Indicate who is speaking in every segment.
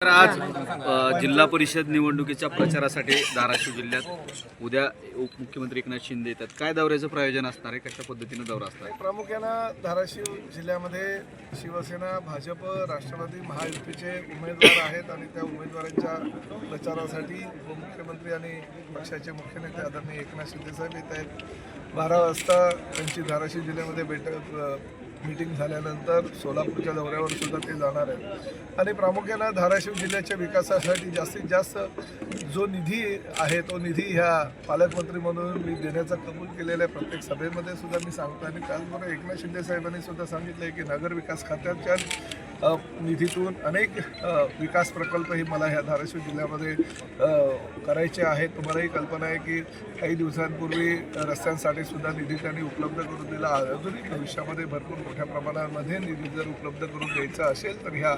Speaker 1: तर आज जिल्हा परिषद निवडणुकीच्या प्रचारासाठी धाराशिव जिल्ह्यात उद्या उपमुख्यमंत्री एकनाथ शिंदे येतात. काय दौऱ्याचं प्रयोजन असणार आहे? कशा पद्धतीनं दौरा असणार आहे?
Speaker 2: प्रामुख्यानं धाराशिव जिल्ह्यामध्ये शिवसेना भाजप राष्ट्रवादी महायुतीचे उमेदवार आहेत आणि त्या उमेदवारांच्या प्रचारासाठी उपमुख्यमंत्री आणि पक्षाचे मुख्य नेते आदरणीय एकनाथ शिंदे साहेब येत आहेत. बारा वाजता त्यांची धाराशिव जिल्ह्यामध्ये बैठक मीटिंग झाल्यानंतर सोलापूरच्या दौऱ्यावर सुद्धा ते जाणार आहेत. आणि प्रामुख्यानं धाराशिव जिल्ह्याच्या विकासासाठी जास्तीत जास्त जो निधी आहे तो निधी ह्या पालकमंत्री म्हणून मी देण्याचा कबूल केलेल्या प्रत्येक सभेमध्ये सुद्धा मी सांगतो. आणि त्याचबरोबर एकनाथ शिंदे साहेबांनी सुद्धा सांगितलं आहे की नगर विकास खात्याच्या निधीतून अनेक विकास विकास प्रकल्पही मला ह्या धाराशिव जिल्ह्यामध्ये करायचे आहेत. तुम्हालाही कल्पना आहे की काही दिवसांपूर्वी रस्त्यांसाठी सुद्धा निधी त्यांनी उपलब्ध करून दिला. आधुनिक भविष्यामध्ये भरपूर मोठ्या प्रमाणामध्ये निधी जर उपलब्ध करून द्यायचा असेल तर ह्या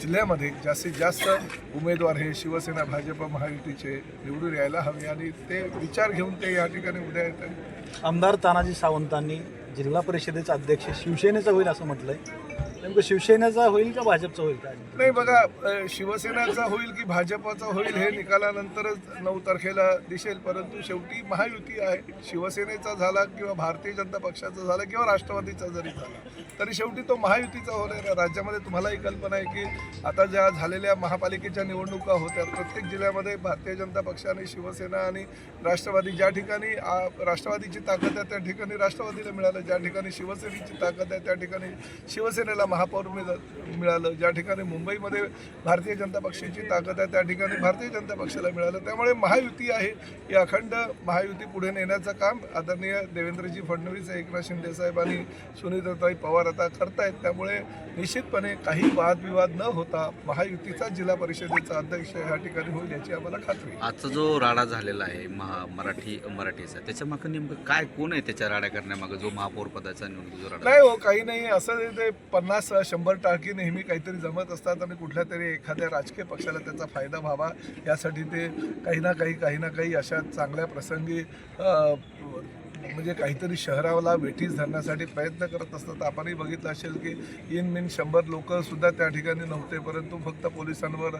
Speaker 2: जिल्ह्यामध्ये जास्तीत जास्त उमेदवार हे शिवसेना भाजप महायुतीचे निवडून यायला हवे आणि ते विचार घेऊन ते या ठिकाणी उद्या येत
Speaker 3: आमदार तानाजी सावंतांनी जिल्हा परिषदेचा अध्यक्ष शिवसेनेचा होईल असं म्हटलं आहे नेमकं शिवसेनेचा होईल का भाजपचा होईल का
Speaker 2: नाही बघा अ, शिवसेनाचा होईल की भाजपाचा होईल हे निकालानंतरच नऊ तारखेला दिसेल परंतु शेवटी महायुती आहे. शिवसेनेचा झाला किंवा भारतीय जनता पक्षाचा झाला किंवा राष्ट्रवादीचा जरी झाला तरी शेवटी तो महायुतीचा होणार राज्यामध्ये तुम्हालाही कल्पना आहे की आता ज्या झालेल्या महापालिकेच्या निवडणुका होत्या प्रत्येक जिल्ह्यामध्ये भारतीय जनता पक्षाने शिवसेना आणि राष्ट्रवादी ज्या ठिकाणी आ, राष्ट्रवादीची ताकद आहे त्या ठिकाणी राष्ट्रवादीला मिळालं ज्या ठिकाणी शिवसेनेची ताकद आहे त्या ठिकाणी शिवसेनेला महापौर मिळ- मिळालं. ज्या ठिकाणी मुंबईमध्ये भारतीय जनता पक्षाची ताकद आहे त्या ठिकाणी भारतीय जनता पक्षाला मिळालं. त्यामुळे महायुती आहे. ही अखंड महायुती पुढे नेण्याचं काम आदरणीय देवेंद्रजी फडणवीस एकनाथ शिंदे साहेब आणि सुनीताताई पवार आता करतायत. त्यामुळे निश्चितपणे काही वादविवाद न होता महायुतीचा जिल्हा परिषदेचा अध्यक्ष ह्या ठिकाणी होईल याची आम्हाला खात्री
Speaker 1: आजचा जो राडा झालेला आहे महा मराठी मराठीचा त्याच्या मागं नेमकं काय कोण आहे त्याच्या राड्या करण्यामागं? जो महापौर पदाचा निवडणूक जो राडा
Speaker 2: नाही हो काही नाही. असं ते पन्नास शंभर टाकी नेहमी काहीतरी जमत असतात आणि कुठल्या तरी एखाद्या राजकीय पक्षाला त्याचा फायदा व्हावा यासाठी ते काही ना काही काही ना काही अशा चांगल्या प्रसंगी म्हणजे काहीतरी शहराला वेठीस धरण्यासाठी प्रयत्न करत असतात आपणही बघितलं असेल की इन मिन शंभर लोकंसुद्धा त्या ठिकाणी नव्हते. परंतु फक्त पोलिसांवर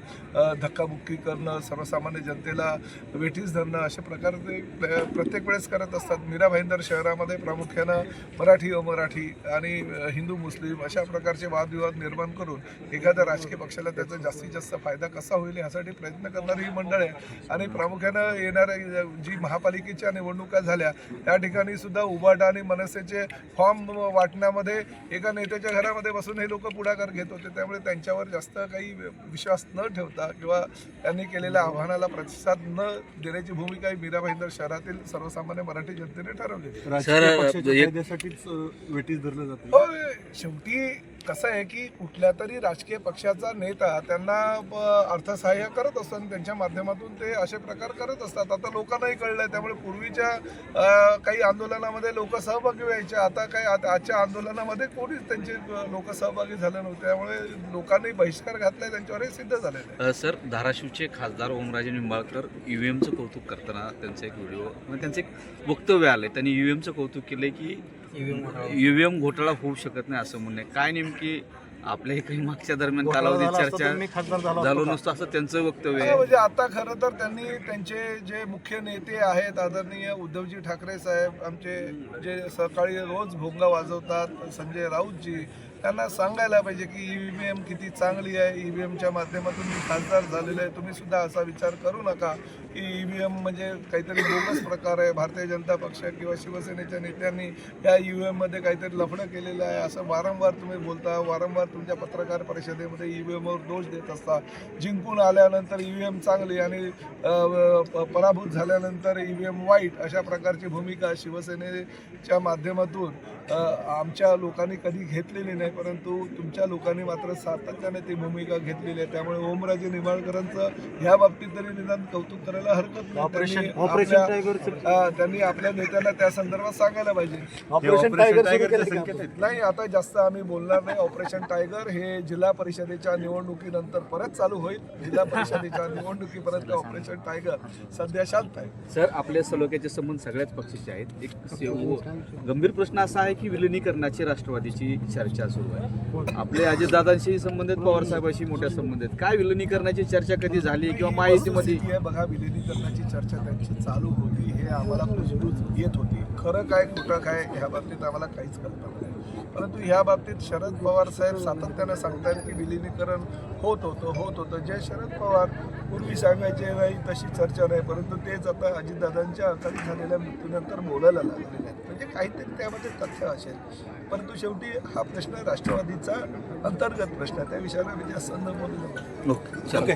Speaker 2: धक्काबुक्की करणं सर्वसामान्य जनतेला वेठीस धरणं अशा प्रकारे ते प्रत्येक वेळेस करत असतात. मीरा भाईंदर शहरामध्ये प्रामुख्यानं मराठी अमराठी आणि हिंदू मुस्लिम अशा प्रकारचे वादविवाद निर्माण करून एखाद्या राजकीय पक्षाला त्याचा जास्तीत जास्त फायदा कसा होईल यासाठी प्रयत्न करणारी ही मंडळ आहे. आणि प्रामुख्यानं येणाऱ्या जी महापालिकेच्या निवडणुका झाल्या त्या ठिकाणी सुद्धा उबाटा आणि मनसेचे फॉर्म वाटण्यामध्ये एका नेत्याच्या घरामध्ये बसून हे लोक पुढाकार घेत होते. त्यामुळे त्यांच्यावर जास्त काही विश्वास न ठेवता किंवा त्यांनी केलेल्या आव्हानाला प्रतिसाद न देण्याची भूमिका ही मीरा भाईंदर शहरातील सर्वसामान्य मराठी जनतेने ठरवली.
Speaker 1: सर
Speaker 3: पक्षाच्या
Speaker 1: एक-
Speaker 3: फायद्यासाठीच वेटीस धरलं जातं
Speaker 2: शेवटी कसं आहे की कुठल्या तरी राजकीय पक्षाचा नेता त्यांना अर्थसहाय्य करत असतो आणि त्यांच्या माध्यमातून ते असे प्रकार करत असतात. आता लोकांनाही कळलंय त्यामुळे पूर्वीच्या काही आंदोलनामध्ये लोक सहभागी व्हायचे. आता काही आता आजच्या आंदोलनामध्ये कोणीच त्यांचे लोक सहभागी झाले नव्हते. त्यामुळे लोकांनी बहिष्कार घातलाय त्यांच्यावर हे सिद्ध झाले आहे.
Speaker 1: सर धाराशिवचे खासदार ओमराजे निंबाळकर ईव्हीएमचं कौतुक करताना त्यांचा एक व्हिडिओ म्हणजे त्यांचं एक वक्तव्य आले त्यांनी ईव्हीएमचं कौतुक केले की ईव्हीएम घोटाळा होऊ शकत. नाही असं म्हणणे काय नेमकी आपल्या काही मागच्या दरम्यान कालावधीत चर्चा
Speaker 3: झालो?
Speaker 1: नसतो असं त्यांचं वक्तव्य आहे.
Speaker 2: म्हणजे आता खरं तर त्यांनी त्यांचे जे मुख्य नेते आहेत आदरणीय उद्धवजी ठाकरे साहेब आमचे जे सकाळी रोज भोंगा वाजवतात संजय राऊतजी त्यांना सांगायला पाहिजे की ई व्ही एम किती चांगली आहे ई व्ही एमच्या माध्यमातून मी खासदार झालेलो आहे. तुम्ही सुद्धा असा विचार करू नका की ई व्ही एम म्हणजे काहीतरी बोगस प्रकार आहे. भारतीय जनता पक्ष किंवा शिवसेनेच्या नेत्यांनी या ई व्ही एममध्ये काहीतरी लफडं केलेलं आहे. असं वारंवार तुम्ही बोलता वारंवार तुमच्या पत्रकार परिषदेमध्ये ई व्ही एमवर दोष देत असता. जिंकून आल्यानंतर ई व्ही एम चांगली आणि प- पराभूत झाल्यानंतर ई व्ही एम वाईट अशा प्रकारची भूमिका शिवसेनेच्या माध्यमातून आमच्या लोकांनी कधी घेतलेली नाही. परंतु तुमच्या लोकांनी मात्र सातत्याने ती भूमिका घेतलेली आहे. त्यामुळे ओमराजे निंबाळकरांचं ह्या बाबतीत तरी निदान कौतुक करायला हरकत नाही.
Speaker 3: ऑपरेशन
Speaker 2: त्यांनी
Speaker 3: ऑपरेशन
Speaker 2: आपल्या- नेत्यांना त्या संदर्भात सांगायला पाहिजे? नाही आता जास्त आम्ही बोलणार नाही. ऑपरेशन टायगर हे जिल्हा परिषदेच्या निवडणुकीनंतर परत चालू होईल. जिल्हा परिषदेच्या निवडणुकीपर्यंत ऑपरेशन टायगर सध्या शांत आहे.
Speaker 1: सर आपल्या सलोख्याचे संबंध सगळ्याच पक्षाचे आहेत. एक गंभीर प्रश्न असा आहे की विलिनीकरणाची राष्ट्रवादीची चर्चा सुरू सुरू आहे. आपले अजितदादांशी संबंधित पवार साहेबांशी मोठ्या संबंधित. काय विलिनीकरणाची चर्चा कधी झाली किंवा माहितीमध्ये?
Speaker 2: बघा विलिनीकरणाची चर्चा त्यांची चालू होती हे आम्हाला येत होती. खरं काय खोटं काय ह्या बाबतीत आम्हाला काहीच कल्पना नाही. परंतु ह्या बाबतीत शरद पवार साहेब सातत्यानं सांगतात की विलिनीकरण होत होतं होत होतं. जे शरद पवार पूर्वी सांगायचे नाही तशी चर्चा नाही परंतु तेच आता अजितदादांच्या अकाली झालेल्या मृत्यूनंतर बोलायला लागलेले आहेत. म्हणजे काहीतरी त्यामध्ये तथ्य असेल. परंतु शेवटी हा प्रश्न राष्ट्रवादीचा अंतर्गत प्रश्न आहे. त्या विषयाला मी जास्त न बोलू
Speaker 1: ओके थँक्यू